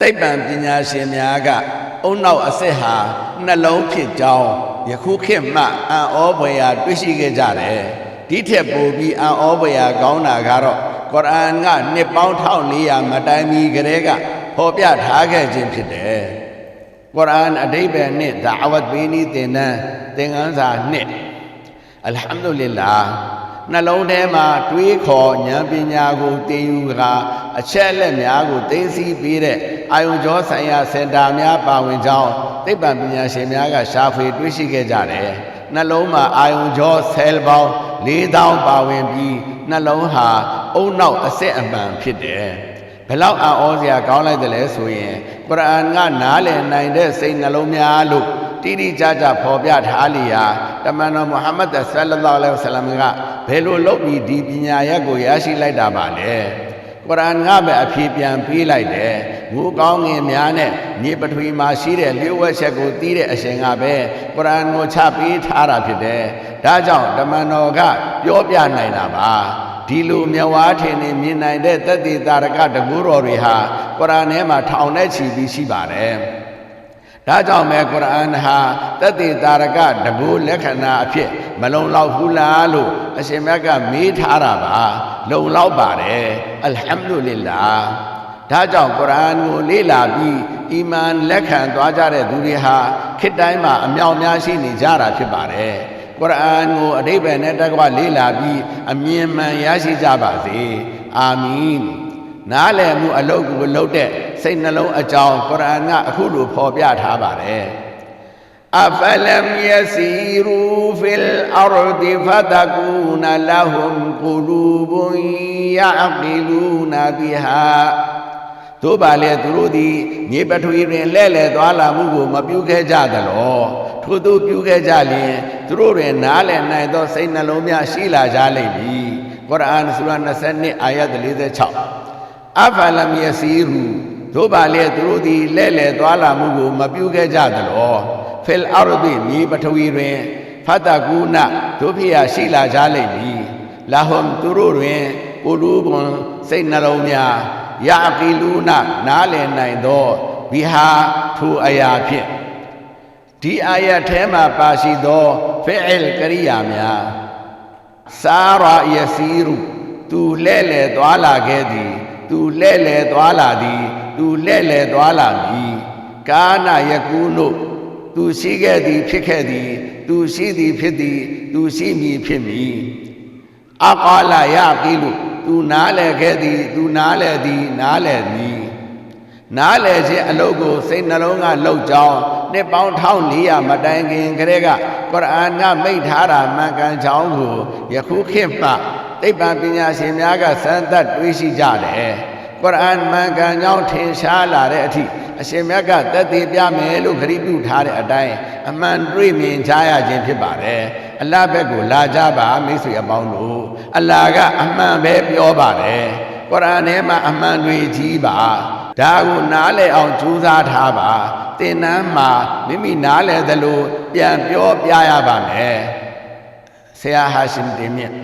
သိပ္ပံပညာရှင်များကအုံနောက်အစစ်ဟာနှလုံးဖြစ်ကြောင်းယခုခေတ်မှအံ့ဩဖွယ်ရာတွေ့ရှိခဲ့ကြတယ်ဒီထက်ပိုပြီးအံ့ဩဖွယ်ရာကောင်းတာကတော့ကုရ်အာန်ကနှစ်ပေါင်း1400မတိုင်မီကတည်းကဖော်ပြထားခဲ့ခြင်းဖြစ်တယ်ကုရ်အာန်အဓိပ္ပာယ်နဲ့ဒါအဝတ်ဘီနီသင်တန်းသင်ခန်းစာနှစ်အလ်ဟမ်ဒူလ illah နှလုံးထဲမှာတွေးခေါ်ဉာဏ်ပညာကိုသင်ယူကအချက်အလက်များကိုသိသိပေးတဲ့ အာယုံကျော်ဆိုင်ရာစင်တာများပါဝင်ကြောင်းသိပ္ပံပညာရှင်များကရှာဖွေတွေ့ရှိခဲ့ကြတယ်။နှလုံးမှာအာယုံကျော်ဆဲလ်ပေါင်း4000ပါဝင်ပြီးနှလုံးဟာအုံနောက်အစစ်အမှန်ဖြစ်တယ်။ဘလောက်အံ့ဩစရာကောင်းလိုက်တယ်လဲဆိုရင်ကုရ်အာန်ကနားလည်နိုင်တဲ့စိတ်နှလုံးများလို့တိတိကျကျဖော်ပြထားလျာတမန်တော်မုဟမ္မဒ်ဆလ္လာလဟ်အလိုင်းဝဆလမ်ကဘယ်လိုလုပ်ပြီးဒီပညာရက်ကိုရရှိလိုက်တာပါလဲကုရ်အာန်ကပဲအဖြေပြန်ပေးလိုက်တယ် ငိုကောင်းငင်များနဲ့မြေပထဝီမှာရှိတဲ့လျှို့ဝှက်ချက်ကိုသိတဲ့အရှင်ကပဲကုရ်အာန်ကိုချပေးထားတာဖြစ်တယ်ဒါကြောင့်တမန်တော်ကပြောပြနိုင်တာပါဒီလိုမြဝါထင်နေမြင်နိုင်တဲ့တသက်တာရကတကူတော်တွေဟာကုရ်အာန်ထဲမှာထောင်နဲ့ချီပြီးရှိပါတယ်ဒါကြောင့်ပဲကုရ်အာန်ဟာတသက်တာရကတကူလက္ခဏာအဖြစ်မလုံလောက်ဘူးလားလို့အရှင်မြတ်ကမေးထားတာပါလုံလောက်ပါတယ်အလ်ဟမ်ဒူလ illah ဒါကြောင့်ကုရ်အာန်ကိုလေ့လာပြီးအီမန်လက်ခံသွားကြတဲ့သူတွေဟာခေတ်တိုင်းမှာအမြောက်များရှိနေကြတာဖြစ်ပါတယ်ကုရ်အာန်ကိုအဓိပ္ပာယ်နဲ့တက္ကဝလေ့လာပြီးအမြင်မှန်ရရှိကြပါစေအာမင်နားလည်မှုအလုပ်ကိုလုပ်တဲ့စိတ်နှလုံးအကြောင်းကုရ်အာန်ကအခုလိုဖော်ပြထားပါတယ်အဖလမ်ယစီရူဖီလ်အာရဒီဖတကူနလဟွမ်ကူလူဘွန်ယာအကီလူနဘီဟာ သို့ပါလေသူတို့သည်မြေပထဝီတွင်လဲ့လဲသွားလာမှုကိုမပြုခဲ့ကြသလောထို့သူပြုခဲ့ကြလျင်သူတို့တွင်နားလည်နိုင်သောစိတ်နှလုံးများရှိလာကြလိမ့်မည်ကုရ်အာန်ဆူရာ22အာယတ်46အဖလမ်ယစီရူသို့ပါလေသူတို့သည်လဲ့လဲသွားလာမှုကိုမပြုခဲ့ကြသလောဖီလ်အာရဘီမြေပထဝီတွင်ဖတ်တကူနတို့ဖြစ်ရာရှိလာကြလိမ့်မည်လာဟွမ်သူတို့တွင်ကိုလူဘွန်စိတ်နှလုံးများ ယာကီလူနာနားလည်နိုင်သောဘီဟာထိုအရာဖြင့်ဒီအာယတ်ထဲမှာပါရှိသောဖိအလ်ကရိယာများစာရာယစီရူသူလဲ့လဲသွားလာခဲ့သည်သူလဲ့လဲသွားလာသည်သူလဲ့လဲသွားလာမည်ကာနာယကူနုသူရှိခဲ့သည်ဖြစ်ခဲ့သည်သူရှိသည်ဖြစ်သည်သူရှိမည်ဖြစ်မည်အကာလာယကီလူ သူနားလဲခဲ့သည်သူနားလဲသည်နားလဲမည်နားလဲခြင်းအလုပ်ကိုစိတ်နှလုံးကလှုပ်ကြောင်းနှစ်ပေါင်း1400မတိုင်ခင်ကတည်းကကုရ်အာန်ကမိန့်ထားတာမှန်ကန်ကြောင်းကိုယခုခေတ်မှသိပ္ပံပညာရှင်များကစမ်းသပ်တွေးရှိကြတယ်ကုရ်အာန်မှန်ကန်ကြောင်းထင်ရှားလာတဲ့အထိအရှင်မြတ်ကသက်သေပြမယ်လို့ခရီးပြုထားတဲ့အတိုင်း အမှန်တွေ့မြင်ချရခြင်းဖြစ်ပါတယ်အလဘက်ကိုလာကြပါမိတ်ဆွေအပေါင်းတို့အလာကအမှန်ပဲပြောပါတယ်ကုရ်အာန်ထဲမှာအမှန်တွေကြီးပါဒါကိုနားလည်အောင်ကြိုးစားထားပါသင်တန်းမှာမိမိနားလည်သလိုပြန်ပြောပြရပါမယ်ဆရာဟာရှင်တင်မြင့်